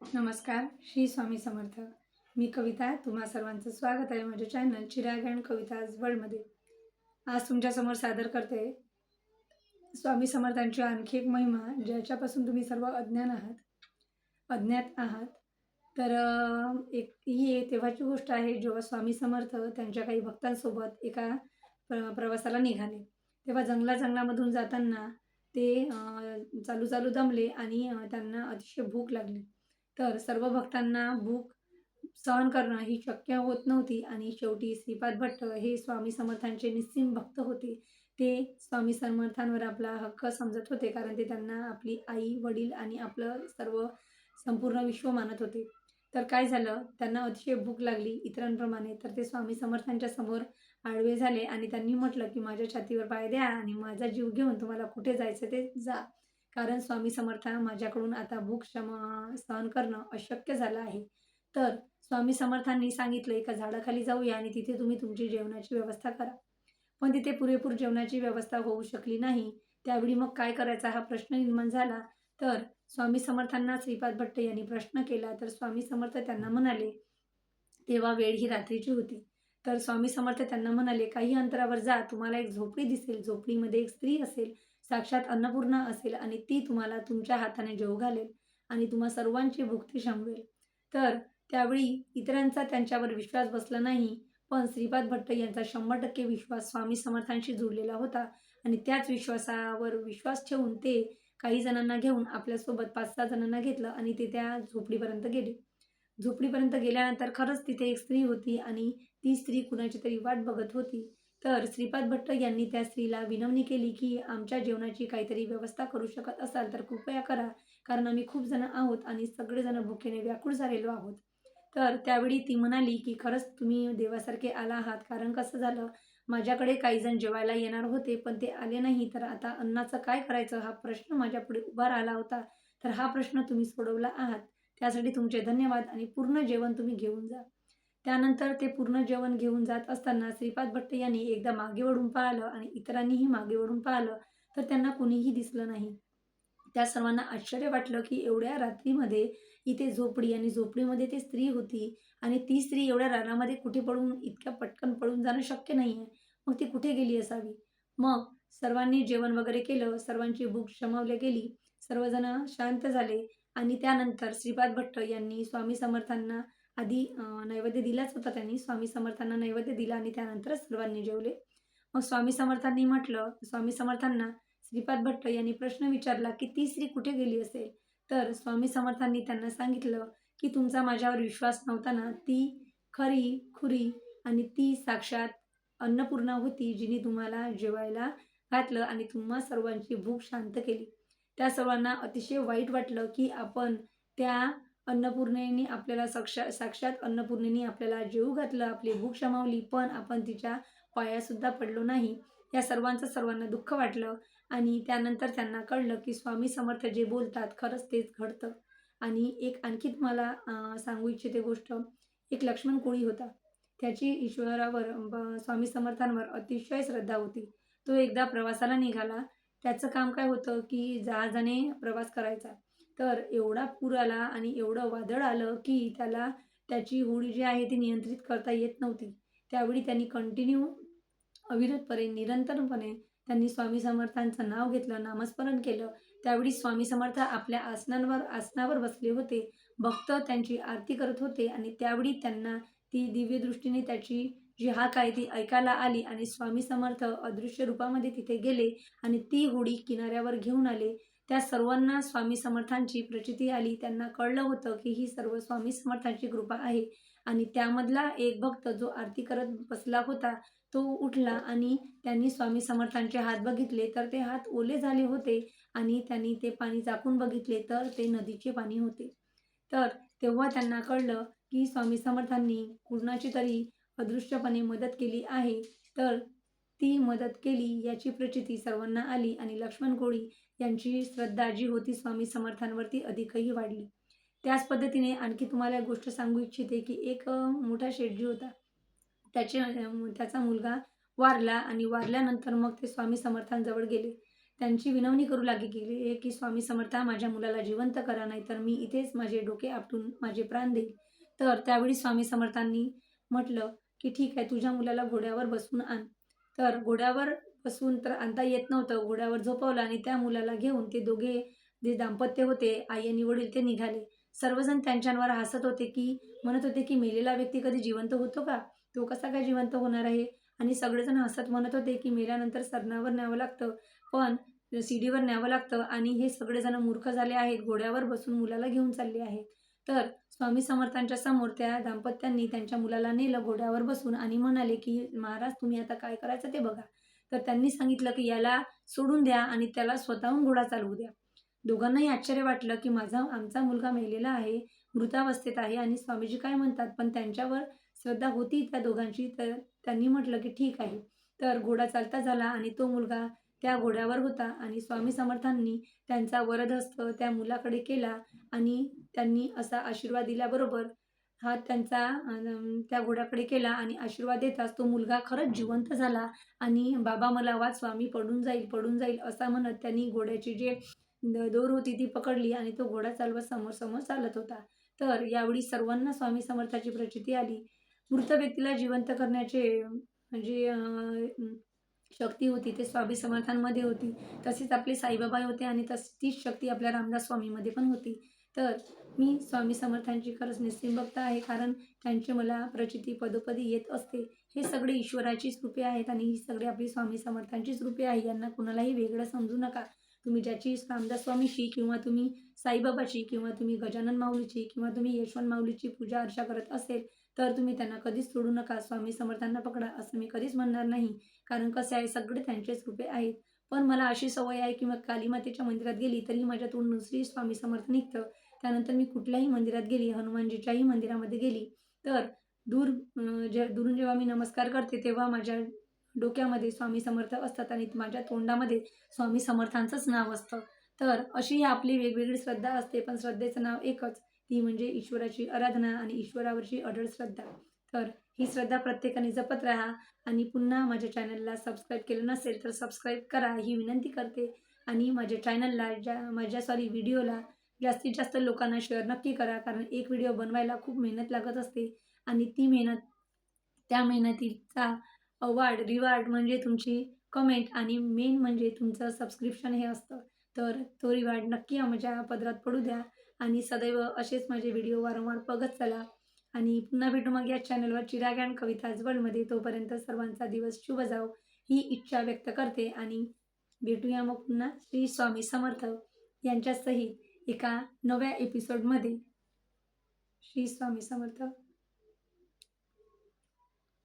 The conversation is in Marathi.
नमस्कार श्री स्वामी समर्थ. मी कविता तुम्हा सर्वांचं स्वागत आहे माझ्या चॅनल चिराग अँड कविताज वर्ल्डमध्ये आज तुमच्यासमोर सादर करते स्वामी समर्थांची आणखी एक महिमा ज्याच्यापासून तुम्ही सर्व अज्ञान आहात. अज्ञात आहात. तर एक ही तेव्हाची गोष्ट आहे जेव्हा स्वामी समर्थ त्यांच्या काही भक्तांसोबत एका प्र प्रवासाला निघाले. तेव्हा जंगला जंगलामधून जाताना ते चालू चालू दमले आणि त्यांना अतिशय भूक लागली. तर सर्व भक्तांना भूक सहन करणं ही शक्य होत नव्हती आणि शेवटी श्रीपाद भट्ट हे स्वामी समर्थांचे निस्सीम भक्त होते. ते स्वामी समर्थांवर आपला हक्क समजत होते कारण ते त्यांना आपली आई वडील आणि आपलं सर्व संपूर्ण विश्व मानत होते. तर काय झालं? त्यांना अतिशय भूक लागली इतरांप्रमाणे. तर ते स्वामी समर्थांच्या समोर आडवे झाले आणि त्यांनी म्हटलं की माझ्या छातीवर पाय द्या आणि माझा जीव घेऊन तुम्हाला कुठे जायचं ते जा. कारण स्वामी समर्था माझ्याकडून आता भूक क्षमा सहन करणं अशक्य झालं आहे. तर स्वामी समर्थांनी सांगितलं एका झाडाखाली जाऊया आणि तिथे तुम्ही तुमची जेवणाची व्यवस्था करा. पण तिथे पुरेपूर जेवणाची व्यवस्था होऊ शकली नाही. त्यावेळी मग काय करायचा हा प्रश्न निर्माण झाला. तर स्वामी समर्थांना श्रीपाद भट्ट यांनी प्रश्न केला. तर स्वामी समर्थ त्यांना म्हणाले तेव्हा वेळ ही रात्रीची होती. तर स्वामी समर्थ त्यांना म्हणाले काही अंतरावर जा. तुम्हाला एक झोपडी दिसेल. झोपडीमध्ये एक स्त्री असेल. साक्षात अन्नपूर्णा असेल आणि ती तुम्हाला तुमच्या हाताने जेव घालेल आणि तुम्हा सर्वांची भुक्ती शमवेल. तर त्यावेळी इतरांचा त्यांच्यावर विश्वास बसला नाही पण श्रीपाद भट्ट यांचा शंभर टक्के विश्वास स्वामी समर्थांशी जुळलेला होता आणि त्याच विश्वासावर विश्वास ठेवून ते काही जणांना घेऊन आपल्यासोबत पाच सहा जणांना घेतलं आणि ते त्या झोपडीपर्यंत गेले. झोपडीपर्यंत गेल्यानंतर खरंच तिथे एक स्त्री होती आणि ती स्त्री कुणाची तरी वाट बघत होती. तर श्रीपाद भट्ट यांनी त्या स्त्रीला विनवणी केली की आमच्या जेवणाची काहीतरी व्यवस्था करू शकत असाल तर कृपया करा कारण आम्ही खूप जण आहोत आणि सगळेजण भुकेने व्याकुळ झालेलो आहोत. तर त्यावेळी ती म्हणाली की खरंच तुम्ही देवासारखे आला आहात कारण कसं झालं माझ्याकडे काही जण जेवायला येणार होते पण ते आले नाही. तर आता अन्नाचं काय करायचं? हा प्रश्न माझ्यापुढे उभा राहिला होता. तर हा प्रश्न तुम्ही सोडवला आहात. त्यासाठी तुमचे धन्यवाद आणि पूर्ण जेवण तुम्ही घेऊन जा. त्यानंतर ते पूर्ण जेवण घेऊन जात असताना श्रीपाद भट्ट यांनी एकदा मागे वळून पाहिलं आणि इतरांनीही मागे वळून पाहिलं तर त्यांना कुणीही दिसलं नाही. त्या सर्वांना आश्चर्य वाटलं की एवढ्या रात्रीमध्ये इथे झोपडी आणि झोपडीमध्ये ती स्त्री होती आणि ती स्त्री एवढ्या रानामध्ये कुठे पडून इतक्या पटकन पडून जाणं शक्य नाही आहे मग ती कुठे गेली असावी? मग सर्वांनी जेवण वगैरे केलं सर्वांची भूक शमवल्या गेली सर्वजण शांत झाले आणि त्यानंतर श्रीपाद भट्ट यांनी स्वामी समर्थांना आधी नैवेद्य दिलाच होता त्यांनी. स्वामी समर्थांना नैवेद्य दिला आणि त्यानंतरच सर्वांनी जेवले. मग स्वामी समर्थांनी म्हटलं स्वामी समर्थांना श्रीपाद भट्ट यांनी प्रश्न विचारला की ती स्त्री कुठे गेली असेल? तर स्वामी समर्थांनी त्यांना सांगितलं की तुमचा माझ्यावर विश्वास नव्हता ना. ती खरी खुरी आणि ती साक्षात अन्नपूर्णा होती जिने तुम्हाला जेवायला घातलं आणि तुम्हा सर्वांची भूक शांत केली. त्या सर्वांना अतिशय वाईट वाटलं की आपण त्या अन्नपूर्णेने आपल्याला साक्षा साक्षात अन्नपूर्णेने आपल्याला जेवू घातलं आपली भूक शमावली पण आपण तिच्या पायासुद्धा पडलो नाही. या सर्वांचं सर्वांना दुःख वाटलं आणि त्यानंतर त्यांना कळलं की स्वामी समर्थ जे बोलतात खरंच तेच घडतं. आणि एक आणखी तुम्हाला सांगू इच्छिते गोष्ट. एक लक्ष्मण कोळी होता. त्याची ईश्वरावर ब- स्वामी समर्थांवर अतिशय श्रद्धा होती. तो एकदा प्रवासाला निघाला. त्याचं काम काय होतं की जहाजाने प्रवास करायचा. तर एवढा पूर आला आणि एवढं वादळ आलं की त्याला त्याची होडी जी आहे ती नियंत्रित करता येत नव्हती. त्यावेळी त्यांनी कंटिन्यू अविरतपणे निरंतरपणे त्यांनी स्वामी समर्थांचं नाव घेतलं नामस्मरण केलं. त्यावेळी स्वामी समर्थ आपल्या आसनांवर आसनावर बसले होते. भक्त त्यांची आरती करत होते आणि त्यावेळी त्यांना ती दिव्यदृष्टीने त्याची जी हाक आहे ती ऐकायला आली आणि स्वामी समर्थ अदृश्य रूपामध्ये तिथे गेले आणि ती होडी किनाऱ्यावर घेऊन आले. त्या सर्वांना स्वामी समर्थांची प्रचिती आली. त्यांना कळलं होतं की ही सर्व स्वामी समर्थांची कृपा आहे आणि त्यामधला एक भक्त जो आरती करत बसला होता तो उठला आणि त्यांनी स्वामी समर्थांचे हात बघितले. तर ते हात ओले झाले होते आणि त्यांनी ते पाणी चाकून बघितले. तर ते नदीचे पाणी होते. तर तेव्हा त्यांना कळलं की स्वामी समर्थांनी कुणाची तरी अदृश्यपणे मदत केली आहे. तर ती मदत केली याची प्रचिती सर्वांना आली आणि लक्ष्मण कोळी यांची श्रद्धा जी होती स्वामी समर्थांवरती अधिकही वाढली. त्याच पद्धतीने आणखी तुम्हाला एक गोष्ट सांगू इच्छिते की एक मोठा शेठजी होता. त्याचे त्याचा मुलगा वारला आणि वारल्यानंतर मग ते स्वामी समर्थांजवळ गेले. त्यांची विनवणी करू लागे की की स्वामी समर्था माझ्या मुलाला जिवंत करा नाही तर मी इथेच माझे डोके आपटून माझे प्राण देईल तर त्यावेळी स्वामी समर्थांनी म्हटलं की ठीक आहे तुझ्या मुलाला घोड्यावर बसून आण. तर घोड्यावर बसवून तर आणता येत नव्हतं. घोड्यावर झोपवलं आणि त्या मुलाला घेऊन ते दोघे जे दाम्पत्य होते आई आणि वडील ते निघाले. सर्वजण त्यांच्यावर हसत होते की म्हणत होते की मेलेला व्यक्ती कधी जिवंत होतो का? तो कसा काय जिवंत होणार आहे? आणि सगळेजण हसत म्हणत होते की मेल्यानंतर सरणावर न्यावं लागतं. पण सीडीवर न्यावं लागतं आणि हे सगळेजण मूर्ख झाले आहेत. घोड्यावर बसून मुलाला घेऊन चालले आहेत. तर स्वामी समर्थांच्या समोर त्या दाम्पत्यांनी त्यांच्या मुलाला नेलं घोड्यावर बसून आणि म्हणाले की महाराज तुम्ही आता काय करायचं ते बघा. तर त्यांनी सांगितलं की याला सोडून द्या आणि त्याला स्वतःहून घोडा चालवू द्या. दोघांनाही आश्चर्य वाटलं की माझा आमचा मुलगा मेलेला आहे मृतावस्थेत आहे आणि स्वामीजी काय म्हणतात पण त्यांच्यावर श्रद्धा होती त्या दोघांची तर त्यांनी म्हटलं की ठीक आहे. तर घोडा चालता झाला आणि तो मुलगा त्या घोड्यावर होता आणि स्वामी समर्थांनी त्यांचा वरदहस्त त्या मुलाकडे केला आणि त्यांनी असा आशीर्वाद दिल्याबरोबर हा त्यांचा त्या घोड्याकडे केला आणि आशीर्वाद देताच तो मुलगा खरंच जिवंत झाला आणि बाबा मला वाच स्वामी पडून जाईल पडून जाईल असा म्हणत त्यांनी घोड्याची जे दोर होती ती पकडली आणि तो घोडा चालवत समोर समोर चालत होता. तर यावेळी सर्वांना स्वामी समर्थाची प्रचिती आली. मृत व्यक्तीला जिवंत करण्याचे म्हणजे शक्ती होती ते स्वामी समर्थांमध्ये होती. तसेच आपले साईबाबा होते आणि तस तीच शक्ती आपल्या रामदास स्वामीमध्ये पण होती. तर मी स्वामी समर्थांची खरंच निस्सीम आहे कारण त्यांचे मला प्रचिती पदोपदी येत असते. हे सगळे ईश्वराचीच रूपे आहेत आणि ही सगळी आपली स्वामी समर्थांचीच रूपे आहे यांना कुणालाही वेगळं समजू नका. तुम्ही ज्याची रामदास स्वामीची किंवा तुम्ही साईबाबाची किंवा तुम्ही गजानन माऊलीची किंवा तुम्ही यशवंत माऊलीची पूजा अर्चा करत असेल तर तुम्ही त्यांना कधीच सोडू नका स्वामी समर्थांना पकडा असं मी कधीच म्हणणार नाही. कारण कसे आहे सगळे त्यांचेच रूपे आहेत. पण मला अशी सवय आहे की मग कालीमातेच्या मंदिरात गेली तरी माझ्यातून नुसरी स्वामी समर्थ निघतं. त्यानंतर मी कुठल्याही मंदिरात गेली हनुमानजीच्याही मंदिरामध्ये गेली. तर दूर जे दुरून जेव्हा मी नमस्कार करते तेव्हा माझ्या डोक्यामध्ये स्वामी समर्थ असतात आणि माझ्या तोंडामध्ये स्वामी समर्थांचंच नाव असतं. तर अशी ही आपली वेगवेगळी श्रद्धा असते पण श्रद्धेचं नाव एकच. ती म्हणजे ईश्वराची आराधना आणि ईश्वरावरची अढळ श्रद्धा. तर ही श्रद्धा प्रत्येकाने जपत राहा. आणि पुन्हा माझ्या चॅनलला सबस्क्राईब केलं नसेल तर सबस्क्राईब करा. ही विनंती करते. आणि माझ्या चॅनलला ज्या माझ्या सॉरी व्हिडिओला जास्तीत जास्त लोकांना शेअर नक्की करा. कारण एक व्हिडिओ बनवायला खूप मेहनत लागत असते. आणि ती मेहनत त्या मेहनतीचा अवॉर्ड रिवॉर्ड म्हणजे तुमची कमेंट आणि मेन म्हणजे तुमचं सबस्क्रिप्शन हे असतं. तर तो रिवॉर्ड नक्की माझ्या पदरात पडू द्या. आणि सदैव असेच माझे व्हिडिओ वारंवार बघत चला. आणि पुन्हा भेटू मग या चॅनलवर चिरागॅन कविताज वर्ल्डमध्ये तोपर्यंत सर्वांचा दिवस शुभ जाओ ही इच्छा व्यक्त करते. आणि भेटूया मग पुन्हा श्री स्वामी समर्थ यांच्यासहित एका नव्या एपिसोडमध्ये श्री स्वामी समर्थ.